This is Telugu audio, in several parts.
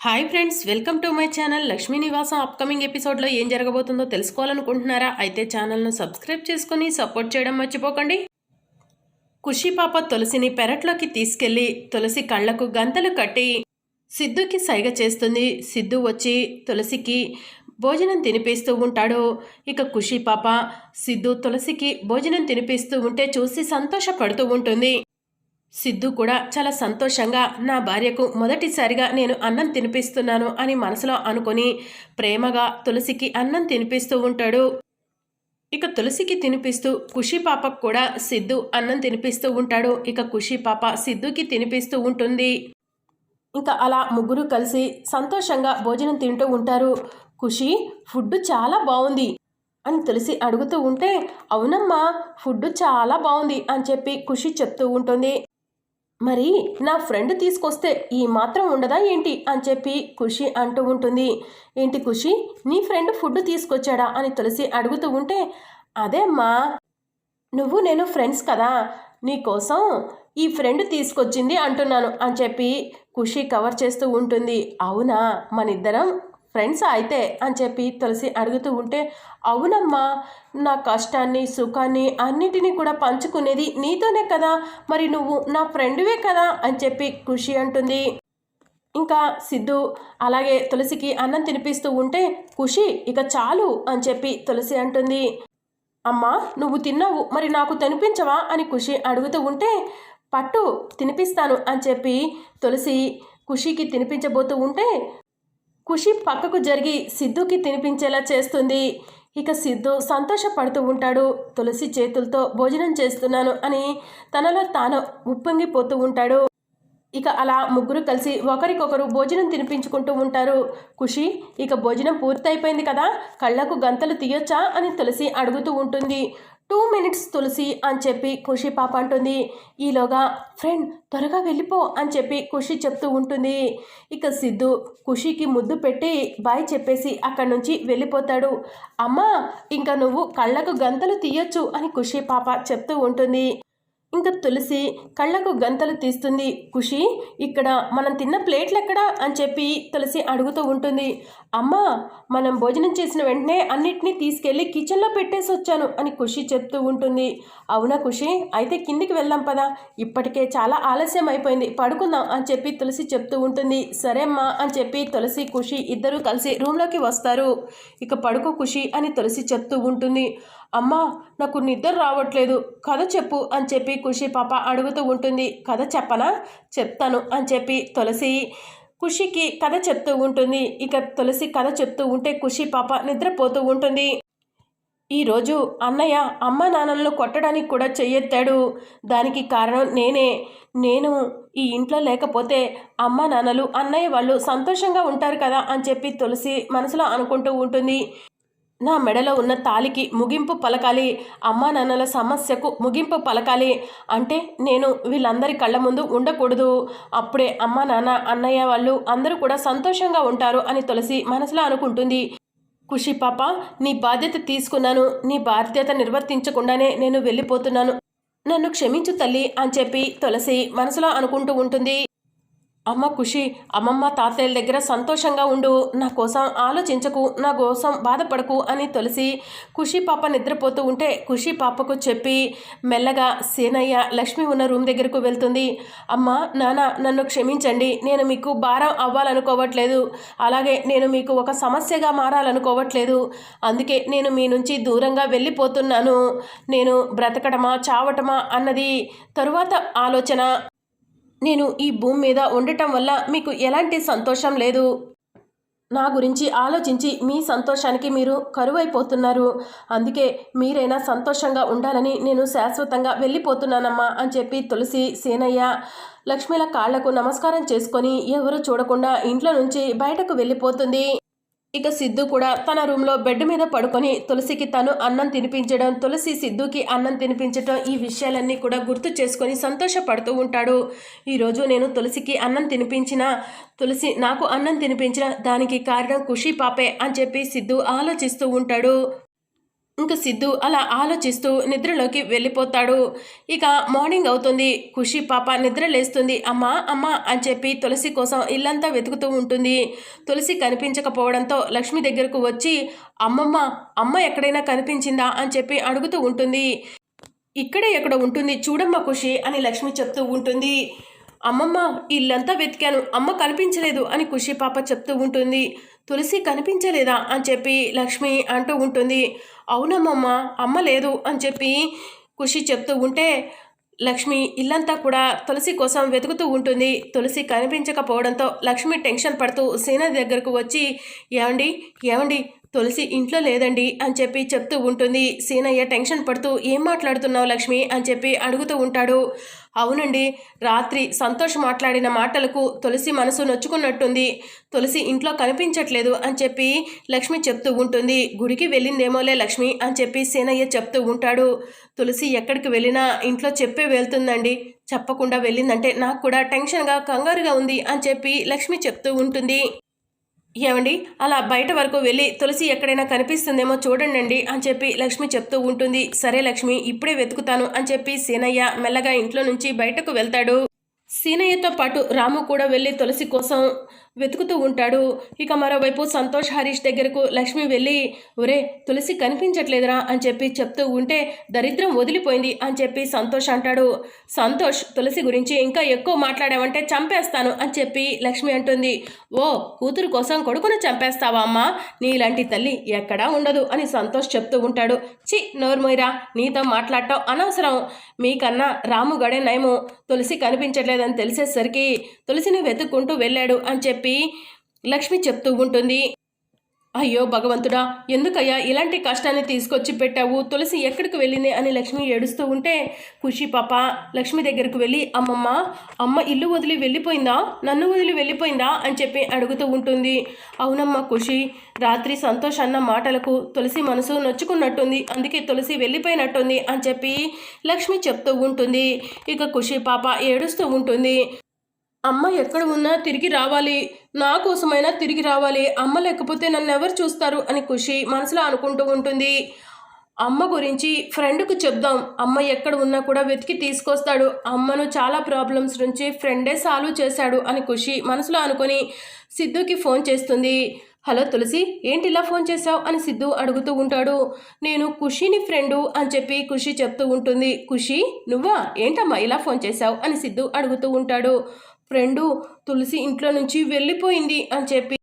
Hi friends welcome to my channel Lakshmi Nivasam upcoming ఎపిసోడ్లో ఏం జరగబోతుందో తెలుసుకోవాలనుకుంటున్నారా? అయితే ఛానల్ను సబ్స్క్రైబ్ చేసుకొని సపోర్ట్ చేయడం మర్చిపోకండి. కుషి పాప తులసిని పెరట్లోకి తీసుకెళ్ళి తులసి కళ్ళకు గంతలు కట్టి సిద్ధుకి సైగ చేస్తుంది. సిద్ధు వచ్చి తులసికి భోజనం తినిపిస్తూ ఉంటాడు. ఇక కుషి పాప సిద్ధు తులసికి భోజనం తినిపిస్తూ ఉంటే చూసి సంతోషపడుతూ ఉంటుంది. సిద్ధు కూడా చాలా సంతోషంగా నా భార్యకు మొదటిసారిగా నేను అన్నం తినిపిస్తున్నాను అని మనసులో అనుకొని ప్రేమగా తులసికి అన్నం తినిపిస్తూ ఉంటాడు. ఇక తులసికి తినిపిస్తూ ఖుషి పాపకు కూడా సిద్ధు అన్నం తినిపిస్తూ ఉంటాడు. ఇక ఖుషి పాప సిద్ధుకి తినిపిస్తూ ఉంటుంది. ఇంకా అలా ముగ్గురు కలిసి సంతోషంగా భోజనం తింటూ ఉంటారు. ఖుషి ఫుడ్ చాలా బాగుంది అని తులసి అడుగుతూ ఉంటే అవునమ్మా ఫుడ్ చాలా బాగుంది అని చెప్పి ఖుషి చెప్తూ ఉంటుంది. మరి నా ఫ్రెండ్ తీసుకొస్తే ఈ మాత్రం ఉండదా ఏంటి? అని చెప్పి ఖుషి అంటూ ఉంటుంది. ఏంటి ఖుషి? నీ ఫ్రెండ్ ఫుడ్ తీసుకొచ్చాడా? అని తులసి అడుగుతూ ఉంటే అదే అమ్మా నువ్వు నేను ఫ్రెండ్స్ కదా నీకోసం ఈ ఫ్రెండ్ తీసుకొచ్చింది అంటున్నాను అని చెప్పి ఖుషి కవర్ చేస్తూ ఉంటుంది. అవునా? మనిద్దరం ఫ్రెండ్స్ అయితే అని చెప్పి తులసి అడుగుతూ ఉంటే అవునమ్మా నా కష్టాన్ని సుఖాన్ని అన్నిటినీ కూడా పంచుకునేది నీతోనే కదా మరి నువ్వు నా ఫ్రెండ్వే కదా? అని చెప్పి ఖుషి అంటుంది. ఇంకా సిద్ధు అలాగే తులసికి అన్నం తినిపిస్తూ ఉంటే ఖుషి ఇక చాలు అని చెప్పి తులసి అంటుంది. అమ్మా నువ్వు తిన్నావు మరి నాకు తినిపించవా? అని ఖుషి అడుగుతూ ఉంటే పట్టు తినిపిస్తాను అని చెప్పి తులసి ఖుషికి తినిపించబోతూ ఉంటే ఖుషి పక్కకు జరిగి సిద్ధుకి తినిపించేలా చేస్తుంది. ఇక సిద్ధు సంతోషపడుతూ ఉంటాడు. తులసి చేతులతో భోజనం చేస్తున్నాను అని తనలో తాను ఉప్పొంగిపోతూ ఉంటాడు. ఇక అలా ముగ్గురు కలిసి ఒకరికొకరు భోజనం తినిపించుకుంటూ ఉంటారు. ఖుషి ఇక భోజనం పూర్తయిపోయింది కదా కళ్ళకు గంతలు తీయొచ్చా అని తులసి అడుగుతూ ఉంటుంది. టూ మినిట్స్ తులసి అని చెప్పి ఖుషి పాప అంటుంది. ఈలోగా ఫ్రెండ్ త్వరగా వెళ్ళిపో అని చెప్పి ఖుషి చెప్తూ ఉంటుంది. ఇక సిద్ధు ఖుషికి ముద్దు పెట్టి బాయ్ చెప్పేసి అక్కడి నుంచి వెళ్ళిపోతాడు. అమ్మా ఇంకా నువ్వు కళ్ళకు గంతలు తీయొచ్చు అని ఖుషి పాప చెప్తూ ఉంటుంది. ఇంకా తులసి కళ్ళకు గంతలు తీస్తుంది. ఖుషి ఇక్కడ మనం తిన్న ప్లేట్లు ఎక్కడా అని చెప్పి తులసి అడుగుతూ ఉంటుంది. అమ్మ మనం భోజనం చేసిన వెంటనే అన్నిటినీ తీసుకెళ్ళి కిచెన్లో పెట్టేసి వచ్చాను అని ఖుషి చెప్తూ ఉంటుంది. అవునా ఖుషి? అయితే కిందికి వెళ్దాం పదా. ఇప్పటికే చాలా ఆలస్యం అయిపోయింది. పడుకుందాం అని చెప్పి తులసి చెప్తూ ఉంటుంది. సరే అమ్మా అని చెప్పి తులసి ఖుషి ఇద్దరూ కలిసి రూమ్లోకి వస్తారు. ఇక పడుకో ఖుషి అని తులసి చెప్తూ ఉంటుంది. అమ్మా నాకు నిద్ర రావట్లేదు. కథ చెప్పు అని చెప్పి ఖుషి పాప అడుగుతూ ఉంటుంది. కథ చెప్పనా? చెప్తాను అని చెప్పి తులసి ఖుషికి కథ చెప్తూ ఉంటుంది. ఇక తులసి కథ చెప్తూ ఉంటే ఖుషి పాప నిద్రపోతూ ఉంటుంది. ఈరోజు అన్నయ్య అమ్మ నాన్నలను కొట్టడానికి కూడా చెయ్యెత్తాడు. దానికి కారణం నేనే. నేను ఈ ఇంట్లో లేకపోతే అమ్మ నాన్నలు అన్నయ్య వాళ్ళు సంతోషంగా ఉంటారు కదా అని చెప్పి తులసి మనసులో అనుకుంటూ ఉంటుంది. నా మెడలో ఉన్న తాలికి ముగింపు పలకాలి. అమ్మా నాన్నల సమస్యకు ముగింపు పలకాలి అంటే నేను వీళ్ళందరి కళ్ళ ముందు ఉండకూడదు. అప్పుడే అమ్మా నాన్న అన్నయ్య వాళ్ళు అందరూ కూడా సంతోషంగా ఉంటారు అని తులసి మనసులో అనుకుంటుంది. ఖుషి పాప నీ బాధ్యత తీసుకున్నాను. నీ బాధ్యత నిర్వర్తించకుండానే నేను వెళ్ళిపోతున్నాను. నన్ను క్షమించు తల్లి అని చెప్పి తులసి మనసులో అనుకుంటూ ఉంటుంది. అమ్మ ఖుషి అమ్మమ్మ తాతయ్యల దగ్గర సంతోషంగా ఉండు నా కోసం ఆలోచించకు నా కోసం బాధపడకు అని తులసి ఖుషి పాప నిద్రపోతూ ఉంటే ఖుషి పాపకు చెప్పి మెల్లగా సేనయ్య లక్ష్మి ఉన్న రూమ్ దగ్గరకు వెళ్తుంది. అమ్మ నాన్న నన్ను క్షమించండి. నేను మీకు భారం అవ్వాలనుకోవట్లేదు. అలాగే నేను మీకు ఒక సమస్యగా మారాలనుకోవట్లేదు. అందుకే నేను మీ నుంచి దూరంగా వెళ్ళిపోతున్నాను. నేను బ్రతకడమా చావటమా అన్నది తరువాత ఆలోచన. నేను ఈ భూమి మీద ఉండటం వల్ల మీకు ఎలాంటి సంతోషం లేదు? నా గురించి ఆలోచించి మీ సంతోషానికి మీరు కరువైపోతున్నారు. అందుకే మీరైనా సంతోషంగా ఉండాలని నేను శాశ్వతంగా వెళ్ళిపోతున్నానమ్మా అని చెప్పి తులసి సీనయ్య లక్ష్మిల కాళ్ళకు నమస్కారం చేసుకొని ఎవరు చూడకుండా ఇంట్లో నుంచి బయటకు వెళ్ళిపోతుంది. ఇక సిద్ధు కూడా తన రూమ్లో బెడ్ మీద పడుకొని తులసికి తను అన్నం తినిపించడం తులసి సిద్ధుకి అన్నం తినిపించడం ఈ విషయాలన్నీ కూడా గుర్తు చేసుకొని సంతోషపడుతూ ఉంటాడు. ఈరోజు నేను తులసికి అన్నం తినిపించిన తులసి నాకు అన్నం తినిపించిన దానికి కారణం ఖుషి పాపే అని చెప్పి సిద్ధు ఆలోచిస్తూ ఉంటాడు. ఇంకా సిద్ధు అలా ఆలోచిస్తూ నిద్రలోకి వెళ్ళిపోతాడు. ఇక మార్నింగ్ అవుతుంది. ఖుషి పాప నిద్ర లేస్తుంది. అమ్మ అమ్మ అని చెప్పి తులసి కోసం ఇల్లంతా వెతుకుతూ ఉంటుంది. తులసి కనిపించకపోవడంతో లక్ష్మి దగ్గరకు వచ్చి అమ్మమ్మ అమ్మ ఎక్కడైనా కనిపించిందా? అని చెప్పి అడుగుతూ ఉంటుంది. ఇక్కడే ఎక్కడ ఉంటుంది చూడమ్మ ఖుషి అని లక్ష్మి చెప్తూ ఉంటుంది. అమ్మమ్మ ఇల్లంతా వెతికాను. అమ్మ కనిపించలేదు అని ఖుషి పాప చెప్తూ ఉంటుంది. తులసి కనిపించలేదా అని చెప్పి లక్ష్మి అంటూ ఉంటుంది. అవునమ్మమ్మ అమ్మ లేదు అని చెప్పి ఖుషి చెప్తూ ఉంటే లక్ష్మి ఇల్లంతా కూడా తులసి కోసం వెతుకుతూ ఉంటుంది. తులసి కనిపించకపోవడంతో లక్ష్మి టెన్షన్ పడుతూ సీన దగ్గరకు వచ్చి ఏమండి? ఏమండి? తులసి ఇంట్లో లేదండి అని చెప్పి చెప్తూ ఉంటుంది. సీనయ్య టెన్షన్ పడుతూ ఏం మాట్లాడుతున్నావు లక్ష్మి? అని చెప్పి అడుగుతూ ఉంటాడు. అవునండి రాత్రి సంతోష్ మాట్లాడిన మాటలకు తులసి మనసు నొచ్చుకున్నట్టుంది. తులసి ఇంట్లో కనిపించట్లేదు అని చెప్పి లక్ష్మి చెప్తూ ఉంటుంది. గుడికి వెళ్ళిందేమోలే లక్ష్మి అని చెప్పి సీనయ్య చెప్తూ ఉంటాడు. తులసి ఎక్కడికి వెళ్ళినా ఇంట్లో చెప్పే వెళ్తుందండి. చెప్పకుండా వెళ్ళిందంటే నాకు కూడా టెన్షన్గా కంగారుగా ఉంది అని చెప్పి లక్ష్మి చెప్తూ ఉంటుంది. ఏమండి? అలా బయట వరకు వెళ్ళి తులసి ఎక్కడైనా కనిపిస్తుందేమో చూడండి అని చెప్పి లక్ష్మి చెప్తూ ఉంటుంది. సరే లక్ష్మి ఇప్పుడే వెతుకుతాను అని చెప్పి సీనయ్య మెల్లగా ఇంట్లో నుంచి బయటకు వెళ్తాడు. సీనయ్యతో పాటు రాము కూడా వెళ్ళి తులసి కోసం వెతుకుతూ ఉంటాడు. ఇక మరోవైపు సంతోష్ హరీష్ దగ్గరకు లక్ష్మి వెళ్ళి ఒరే తులసి కనిపించట్లేదురా అని చెప్పి చెప్తూ ఉంటే దరిద్రం వదిలిపోయింది అని చెప్పి సంతోష్ అంటాడు. సంతోష్ తులసి గురించి ఇంకా ఎక్కువ మాట్లాడావంటే చంపేస్తాను అని చెప్పి లక్ష్మి అంటుంది. ఓ కూతురు కోసం కొడుకును చంపేస్తావా అమ్మా? నీలాంటి తల్లి ఎక్కడా ఉండదు అని సంతోష్ చెప్తూ ఉంటాడు. చి నోర్మోయిరా నీతో మాట్లాడటం అనవసరం. మీకన్నా రాము గడే నయము. తులసి కనిపించట్లేదని తెలిసేసరికి తులసిని వెతుక్కుంటూ వెళ్ళాడు అని చెప్పి చెప్పి లక్ష్మి చెప్తూ ఉంటుంది. అయ్యో భగవంతుడా ఎందుకయ్యా ఇలాంటి కష్టాన్ని తీసుకొచ్చి పెట్టావు? తులసి ఎక్కడికి వెళ్ళింది అని లక్ష్మి ఏడుస్తూ ఉంటే ఖుషి పాప లక్ష్మి దగ్గరకు వెళ్ళి అమ్మమ్మ అమ్మ ఇల్లు వదిలి వెళ్ళిపోయిందా? నన్ను వదిలి వెళ్ళిపోయిందా? అని చెప్పి అడుగుతూ ఉంటుంది. అవునమ్మ ఖుషి రాత్రి సంతోష్ అన్న మాటలకు తులసి మనసు నొచ్చుకున్నట్టుంది. అందుకే తులసి వెళ్ళిపోయినట్టుంది అని చెప్పి లక్ష్మి చెప్తూ ఉంటుంది. ఇక ఖుషి పాప ఏడుస్తూ ఉంటుంది. అమ్మ ఎక్కడ ఉన్నా తిరిగి రావాలి. నా కోసమైనా తిరిగి రావాలి. అమ్మ లేకపోతే నన్ను ఎవరు చూస్తారు? అని ఖుషి మనసులో అనుకుంటూ ఉంటుంది. అమ్మ గురించి ఫ్రెండ్కు చెప్దాం. అమ్మ ఎక్కడ ఉన్నా కూడా వెతికి తీసుకొస్తాడు. అమ్మను చాలా ప్రాబ్లమ్స్ నుంచి ఫ్రెండే సాల్వ్ చేశాడు అని ఖుషి మనసులో అనుకొని సిద్ధుకి ఫోన్ చేస్తుంది. హలో తులసి ఏంటి ఇలా ఫోన్ చేశావు? అని సిద్ధు అడుగుతూ ఉంటాడు. నేను ఖుషిని ఫ్రెండు అని చెప్పి ఖుషి చెప్తూ ఉంటుంది. ఖుషి నువ్వా? ఏంటమ్మా ఇలా ఫోన్ చేశావు? అని సిద్ధు అడుగుతూ ఉంటాడు. ఫ్రెండు తులసి ఇంట్లో నుంచి వెళ్ళిపోయింది అని చెప్పి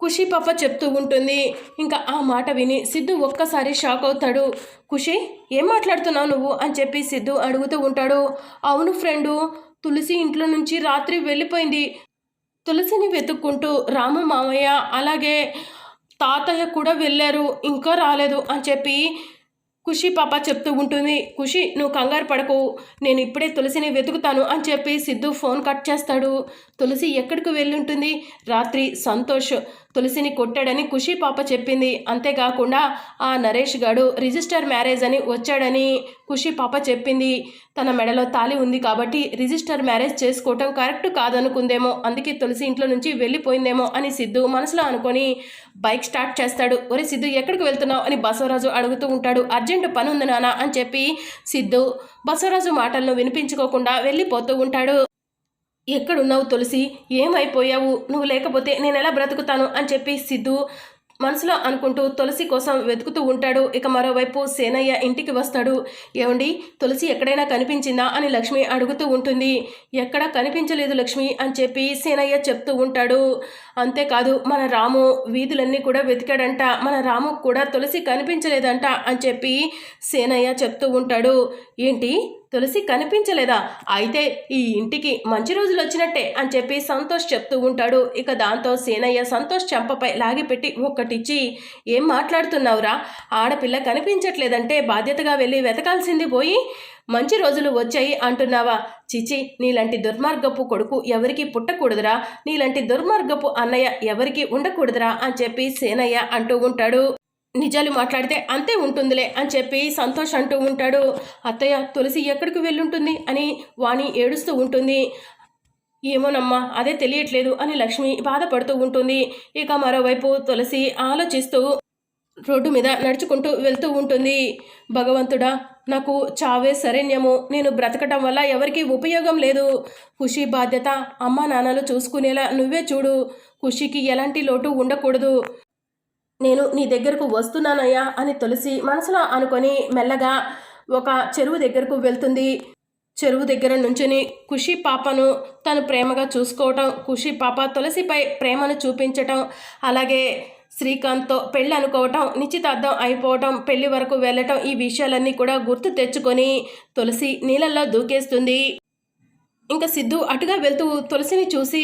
ఖుషి పాప చెప్తూ ఉంటుంది. ఇంకా ఆ మాట విని సిద్ధు ఒక్కసారి షాక్ అవుతాడు. ఖుషి ఏం మాట్లాడుతున్నావు నువ్వు? అని చెప్పి సిద్ధు అడుగుతూ ఉంటాడు. అవును ఫ్రెండు తులసి ఇంట్లో నుంచి రాత్రి వెళ్ళిపోయింది. తులసిని వెతుక్కుంటూ రాము మామయ్య అలాగే తాతయ్య కూడా వెళ్ళారు ఇంకా రాలేదు అని చెప్పి ఖుషి పాప చెప్తూ ఉంటుంది ఖుషి నువ్వు కంగారు పడకు. నేను ఇప్పుడే తులసిని వెతుకుతాను అని చెప్పి సిద్ధు ఫోన్ కట్ చేస్తాడు. తులసి ఎక్కడికి వెళ్ళి ఉంటుంది? రాత్రి సంతోష్ తులసిని కొట్టాడని ఖుషి పాప చెప్పింది. అంతేకాకుండా ఆ నరేష్ గాడు రిజిస్టర్ మ్యారేజ్ అని వచ్చాడని ఖుషి పాప చెప్పింది. తన మెడలో తాలి ఉంది కాబట్టి రిజిస్టర్ మ్యారేజ్ చేసుకోవటం కరెక్ట్ కాదనుకుందేమో అందుకే తులసి ఇంట్లో నుంచి వెళ్ళిపోయిందేమో అని సిద్ధు మనసులో అనుకొని బైక్ స్టార్ట్ చేస్తాడు. ఒరే సిద్ధు ఎక్కడికి వెళ్తున్నావు? అని బసవరాజు అడుగుతూ ఉంటాడు. అర్జెంటు పని ఉంది నానా అని చెప్పి సిద్ధు బసవరాజు మాటలను వినిపించుకోకుండా వెళ్ళిపోతూ ఉంటాడు. ఎక్కడున్నావు తులసి? ఏమైపోయావు? నువ్వు లేకపోతే నేను ఎలా బ్రతుకుతాను? అని చెప్పి సిద్ధు మనసులో అనుకుంటూ తులసి కోసం వెతుకుతూ ఉంటాడు. ఇక మరోవైపు సేనయ్య ఇంటికి వస్తాడు. ఏమండి? తులసి ఎక్కడైనా కనిపించిందా? అని లక్ష్మి అడుగుతూ ఉంటుంది. ఎక్కడా కనిపించలేదు లక్ష్మి అని చెప్పి సేనయ్య చెప్తూ ఉంటాడు. అంతేకాదు మన రాము వీధులన్నీ కూడా వెతికాడంట. మన రాము కూడా తులసి కనిపించలేదంట అని చెప్పి సేనయ్య చెప్తూ ఉంటాడు. ఏంటి? తులసి కనిపించలేదా? అయితే ఈ ఇంటికి మంచి రోజులు వచ్చినట్టే అని చెప్పి సంతోష్ చెప్తూ ఉంటాడు. ఇక దాంతో సీనయ్య సంతోష్ చెంపపై లాగిపెట్టి ఒక్కటిచ్చి ఏం మాట్లాడుతున్నావురా? ఆడపిల్ల కనిపించట్లేదంటే బాధ్యతగా వెళ్ళి వెతకాల్సింది పోయి మంచి రోజులు వచ్చాయి అంటున్నావా? చిచి నీలాంటి దుర్మార్గపు కొడుకు ఎవరికి పుట్టకూడదురా? నీలాంటి దుర్మార్గపు అన్నయ్య ఎవరికి ఉండకూడదురా? అని చెప్పి సేనయ్య అంటూ ఉంటాడు. నిజాలు మాట్లాడితే అంతే ఉంటుందిలే అని చెప్పి సంతోష్ అంటూ ఉంటాడు. అత్తయ్య తులసి ఎక్కడికి వెళ్ళుంటుంది? అని వాణి ఏడుస్తూ ఉంటుంది. ఏమోనమ్మా అదే తెలియట్లేదు అని లక్ష్మి బాధపడుతూ ఉంటుంది. ఇక మరోవైపు తులసి ఆలోచిస్తూ రోడ్డు మీద నడుచుకుంటూ వెళ్తూ ఉంటుంది. భగవంతుడా నాకు చావే శరణ్యము. నేను బ్రతకటం వల్ల ఎవరికీ ఉపయోగం లేదు. ఖుషి బాధ్యత అమ్మా నాన్నలు చూసుకునేలా నువ్వే చూడు. ఖుషికి ఎలాంటి లోటు ఉండకూడదు. నేను నీ దగ్గరకు వస్తున్నానయ్యా అని తులసి మనసులో అనుకొని మెల్లగా ఒక చెరువు దగ్గరకు వెళ్తుంది. చెరువు దగ్గర నుంచుని ఖుషి పాపను తను ప్రేమగా చూసుకోవటం ఖుషి పాప తులసిపై ప్రేమను చూపించటం అలాగే శ్రీకాంత్తో పెళ్ళి అనుకోవటం నిశ్చితార్థం అయిపోవటం పెళ్ళి వరకు వెళ్ళటం ఈ విషయాలన్నీ కూడా గుర్తు తెచ్చుకొని తులసి నీళ్ళల్లో దూకేస్తుంది. ఇంకా సిద్ధు అటుగా వెళ్తూ తులసిని చూసి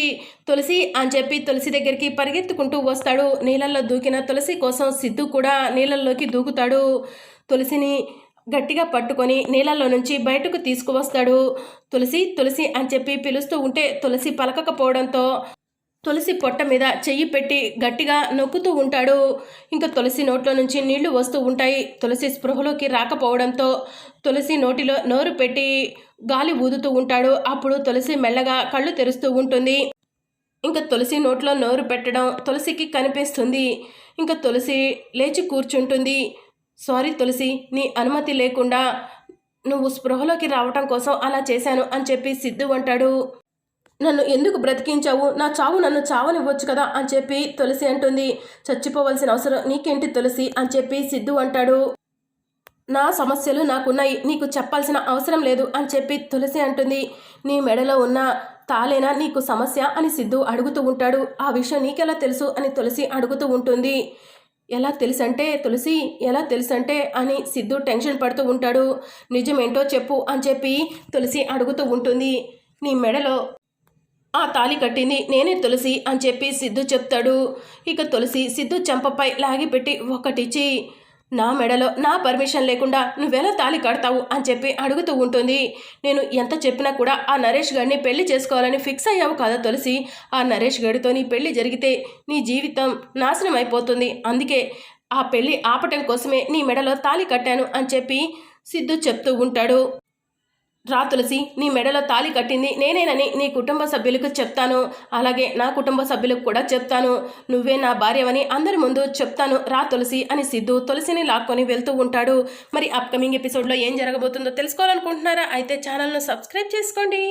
తులసి అని చెప్పి తులసి దగ్గరికి పరిగెత్తుకుంటూ వస్తాడు. నీళ్ళల్లో దూకిన తులసి కోసం సిద్ధు కూడా నీళ్ళల్లోకి దూకుతాడు. తులసిని గట్టిగా పట్టుకొని నీళ్ళల్లో నుంచి బయటకు తీసుకువస్తాడు. తులసి తులసి అని చెప్పి పిలుస్తూ ఉంటే తులసి పలకకపోవడంతో తులసి పొట్ట మీద చెయ్యి పెట్టి గట్టిగా నొక్కుతూ ఉంటాడు. ఇంకా తులసి నోట్లో నుంచి నీళ్ళు వస్తూ ఉంటాయి. తులసి స్పృహలోకి రాకపోవడంతో తులసి నోటిలో నోరు పెట్టి గాలి ఊదుతూ ఉంటాడు. అప్పుడు తులసి మెల్లగా కళ్ళు తెరుస్తూ ఉంటుంది. ఇంకా తులసి నోట్లో నోరు పెట్టడం తులసికి కనిపిస్తుంది. ఇంకా తులసి లేచి కూర్చుంటుంది. సారీ తులసి నీ అనుమతి లేకుండా నువ్వు స్పృహలోకి రావటం కోసం అలా చేశాను అని చెప్పి సిద్ధు అంటాడు. నన్ను ఎందుకు బ్రతికించావు? నా చావు నన్ను చావనివ్వచ్చు కదా? అని చెప్పి తులసి అంటుంది. చచ్చిపోవలసిన అవసరం నీకేంటి తులసి? అని చెప్పి సిద్ధు అంటాడు. నా సమస్యలు నాకున్నాయి నీకు చెప్పాల్సిన అవసరం లేదు అని చెప్పి తులసి అంటుంది. నీ మెడలో ఉన్న తాలేనా నీకు సమస్య? అని సిద్ధు అడుగుతూ ఉంటాడు. ఆ విషయం నీకెలా తెలుసు? అని తులసి అడుగుతూ ఉంటుంది. ఎలా తెలుసంటే తులసి ఎలా తెలుసంటే అని సిద్ధు టెన్షన్ పడుతూ ఉంటాడు. నిజమేంటో చెప్పు అని చెప్పి తులసి అడుగుతూ ఉంటుంది. నీ మెడలో ఆ తాలి కట్టింది నేనే తులసి అని చెప్పి సిద్ధు చెప్తాడు. ఇక తులసి సిద్ధు చెంపపై లాగిపెట్టి ఒకటిచ్చి నా మెడలో నా పర్మిషన్ లేకుండా నువ్వెలా తాళి కడతావు అని చెప్పి అడుగుతూ ఉంటుంది. నేను ఎంత చెప్పినా కూడా ఆ నరేష్ గారిని పెళ్ళి చేసుకోవాలని ఫిక్స్ అయ్యావు కదా తులసి? ఆ నరేష్ గారితో నీ పెళ్ళి జరిగితే నీ జీవితం నాశనం అయిపోతుంది. అందుకే ఆ పెళ్ళి ఆపటం కోసమే నీ మెడలో తాళి కట్టాను అని చెప్పి సిద్ధు చెప్తూ ఉంటాడు. రా తులసి నీ మెడలో తాలి కట్టింది నేనేనని నీ కుటుంబ సభ్యులకు చెప్తాను. అలాగే నా కుటుంబ సభ్యులకు కూడా చెప్తాను. నువ్వే నా భార్యవని అందరి ముందు చెప్తాను. రా తులసి అని సిద్ధు తులసిని లాక్కొని వెళ్తూ ఉంటాడు. మరి అప్కమింగ్ ఎపిసోడ్లో ఏం జరగబోతుందో తెలుసుకోవాలనుకుంటున్నారా? అయితే ఛానల్ను సబ్స్క్రైబ్ చేసుకోండి.